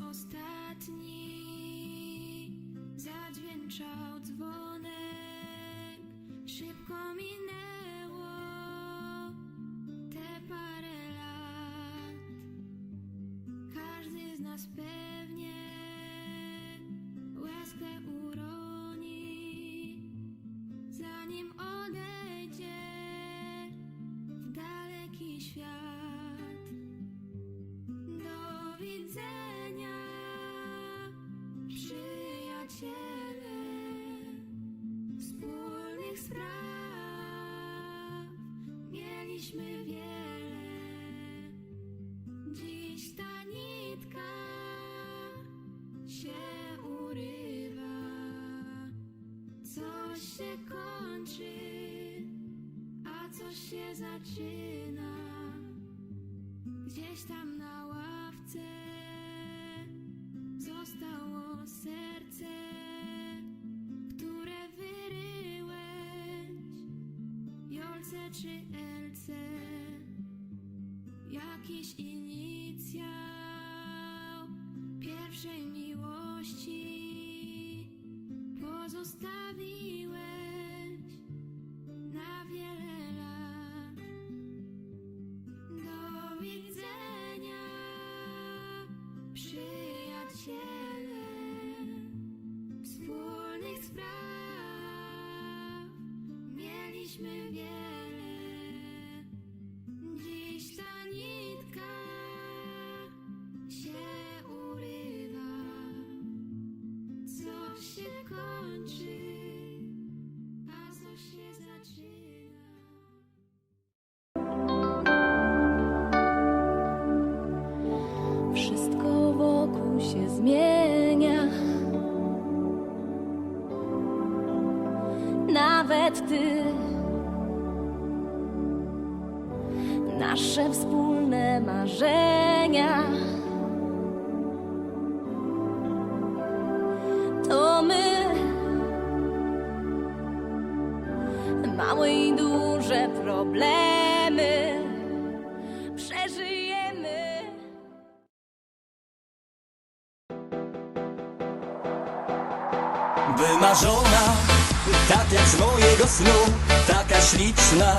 Ostatni zadźwięczał dzwonek, szybko minęło te parę lat. Każdy z nas pewnie wiele. Dziś ta nitka się urywa, coś się kończy, a coś się zaczyna. Gdzieś tam na ławce zostało serce, czy Elce, jakiś inicjał pierwszej miłości pozostawiłeś na wiele lat. Do widzenia, przyjaciele, wspólnych spraw mieliśmy wiele. Problemy. Przeżyjemy. Wymarzona, tak jak z mojego snu Taka śliczna,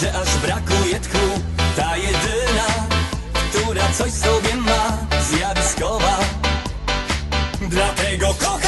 że aż brakuje tchu Ta jedyna, która coś sobie ma Zjawiskowa Dlatego kocham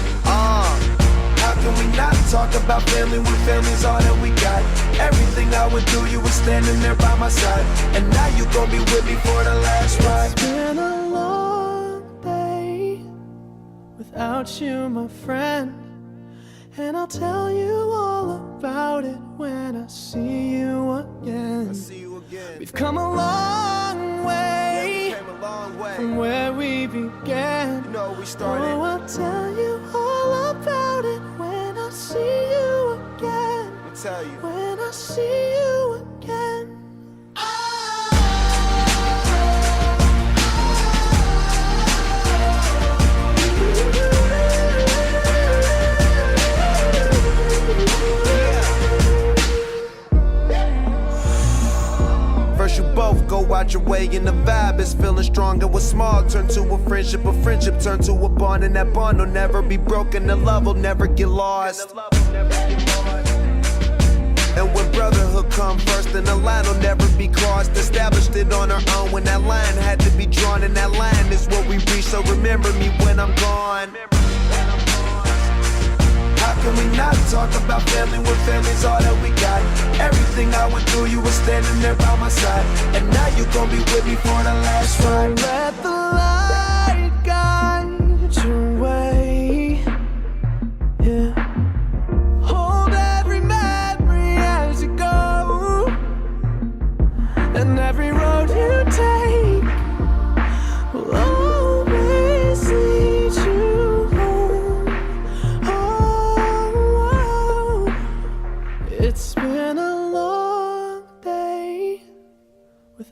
Can we not talk about family when family's all that we got? Everything I would do, you were standing there by my side. And now you gon' be with me for the last ride. It's been a long day without you, my friend. And I'll tell you all about it when I see you again. See you again. We've come a long way Came a long way. from where we began. You know, we started. Oh, I'll tell you tell you. When I see you again. you both go out your way and the vibe is feeling strong and small turn to a friendship a friendship turn to a bond and that bond will never be broken the love will never get lost and come first, then the line will never be crossed. Established it on our own when that line had to be drawn, and that line is what we reach. So remember me when I'm gone. How can we not talk about family when family's all that we got? Everything I went through, you were standing there by my side. And now you gon' be with me for the last ride. Let the light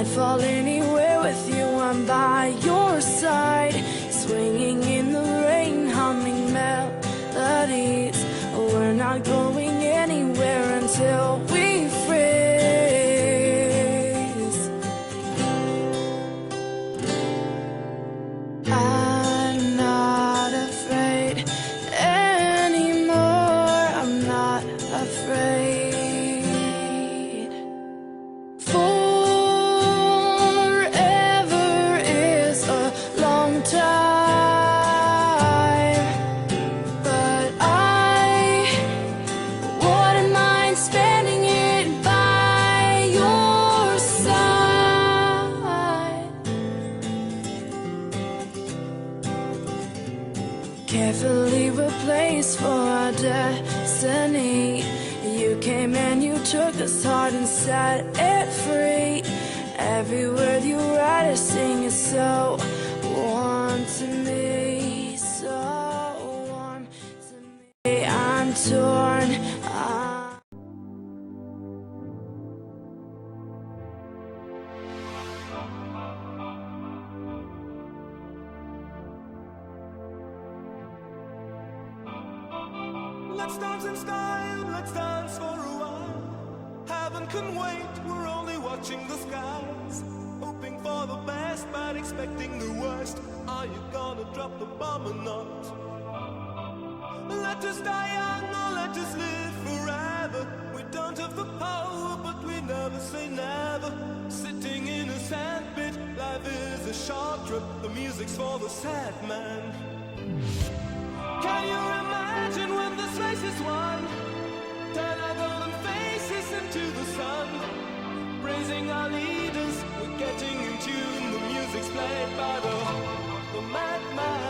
I'd fall anywhere took this heart and set it free. Every word you write or sing is so warm to me, so warm to me. I'm torn. Let's dance in style, let's dance for a while. Heaven can wait, we're only watching the skies. Hoping for the best, but expecting the worst. Are you gonna drop the bomb or not? Let us die young or let us live forever. We don't have the power, but we never say never. Sitting in a sandpit, life is a short trip. The music's for the sad man. Can you imagine when this race is won? Into the sun. Praising our leaders, we're getting in tune. The music's played by the, the madman.